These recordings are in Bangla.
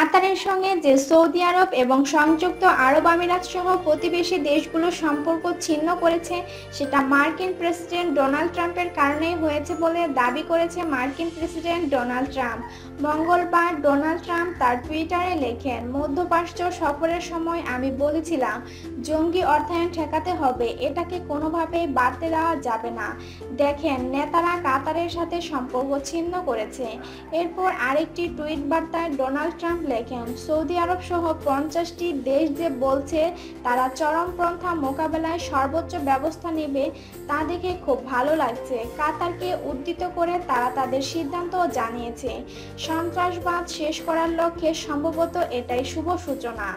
কাতারের সঙ্গে যে সৌদি আরব এবং সংযুক্ত আরব আমিরাত সহ প্রতিবেশী দেশগুলোর সম্পর্ক ছিন্ন করেছে, সেটা মার্কিন প্রেসিডেন্ট ডোনাল্ড ট্রাম্পের কারণেই হয়েছে বলে দাবি করেছে মার্কিন প্রেসিডেন্ট ডোনাল্ড ট্রাম্প। মঙ্গলবার ডোনাল্ড ট্রাম্প তার টুইটারে লেখেন, মধ্যপ্রাচ্য সফরের সময় আমি বলেছিলাম, জঙ্গি অর্থায়ন ঠেকাতে হবে, এটাকে কোনোভাবেই বাড়তে দেওয়া যাবে না। দেখেন, নেতারা কাতারের সাথে সম্পর্ক ছিন্ন করেছে। এরপর আরেকটি টুইট বার্তায় ডোনাল্ড ট্রাম্প লেখেন, সৌদি আরব সহ পঞ্চাশটি দেশ যে বলছে তারা চরমপন্থা মোকাবেলায় সর্বোচ্চ ব্যবস্থা নেবে তা দেখে খুব ভালো লাগছে। কাতারকে উদ্ধৃত করে তারা তাদের সিদ্ধান্ত জানিয়েছে। সন্ত্রাসবাদ শেষ করার লক্ষ্যে সম্ভবত এটাই শুভ সূচনা।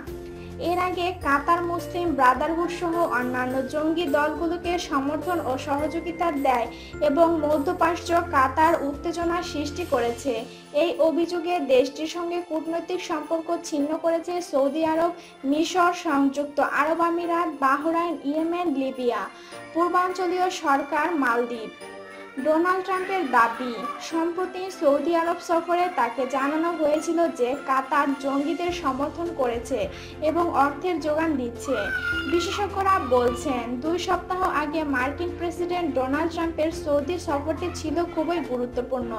এর আগে কাতার মুসলিম ব্রাদারহুড সহ অন্যান্য জঙ্গি দলগুলোকে সমর্থন ও সহযোগিতা দেয় এবং মধ্যপ্রাচ্য কাতার উত্তেজনা সৃষ্টি করেছে। এই অভিযোগে দেশটির সঙ্গে কূটনৈতিক সম্পর্ক ছিন্ন করেছে সৌদি আরব, মিশর, সংযুক্ত আরব আমিরাত, বাহরাইন, ইয়েমেন, লিবিয়া। পূর্বাঞ্চলীয় সরকার মালদ্বীপ। ডোনাল্ড ট্রাম্পের দাবি, সম্প্রতি সৌদি আরব সফরে তাকে জানানো হয়েছিল যে কাতার জঙ্গিদের সমর্থন করেছে এবং অর্থের যোগান দিচ্ছে। বিশেষজ্ঞরা বলছেন, দুই সপ্তাহ আগে মার্কিন প্রেসিডেন্ট ডোনাল্ড ট্রাম্পের সৌদি সফরটি ছিল খুবই গুরুত্বপূর্ণ।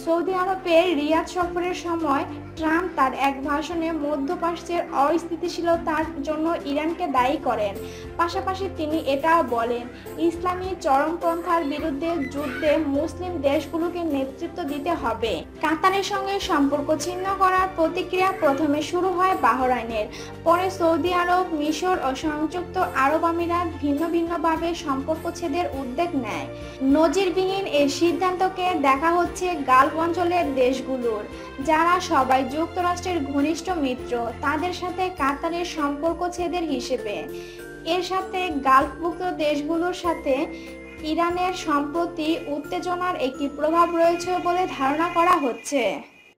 সৌদি আরবের রিয়াদ সফরের সময় ট্রাম্প তার এক ভাষণে মধ্যপ্রাচ্যের অস্থিতিশীলতার জন্য ইরানকে দায়ী করেন। পাশাপাশি তিনি এটাও বলেন, ইসলামী চরমপন্থার বিরুদ্ধে যুদ্ধে মুসলিম দেশগুলোকে নেতৃত্ব দিতে হবে। কাতারের সঙ্গে সম্পর্ক ছিন্ন করার প্রতিক্রিয়া প্রথমে শুরু হয় বাহরাইনের। পরে সৌদি আরব, মিশর ও সংযুক্ত আরব আমিরাত ভিন্ন ভিন্নভাবে সম্পর্ক ছেদের উদ্যোগ নেয়। নজিরবিহীন এই সিদ্ধান্তকে দেখা হচ্ছে গালফ অঞ্চলের দেশগুলোর। যারা সবাই যুক্তরাষ্ট্রের ঘনিষ্ঠ মিত্র, তাদের সাথে কাতারের সম্পর্ক ছেদের হিসেবে। এর সাথে গালফভুক্ত দেশগুলোর সাথে ইরানের সম্প্রতি উত্তেজনার একটি প্রভাব রয়েছে বলে ধারণা করা হচ্ছে।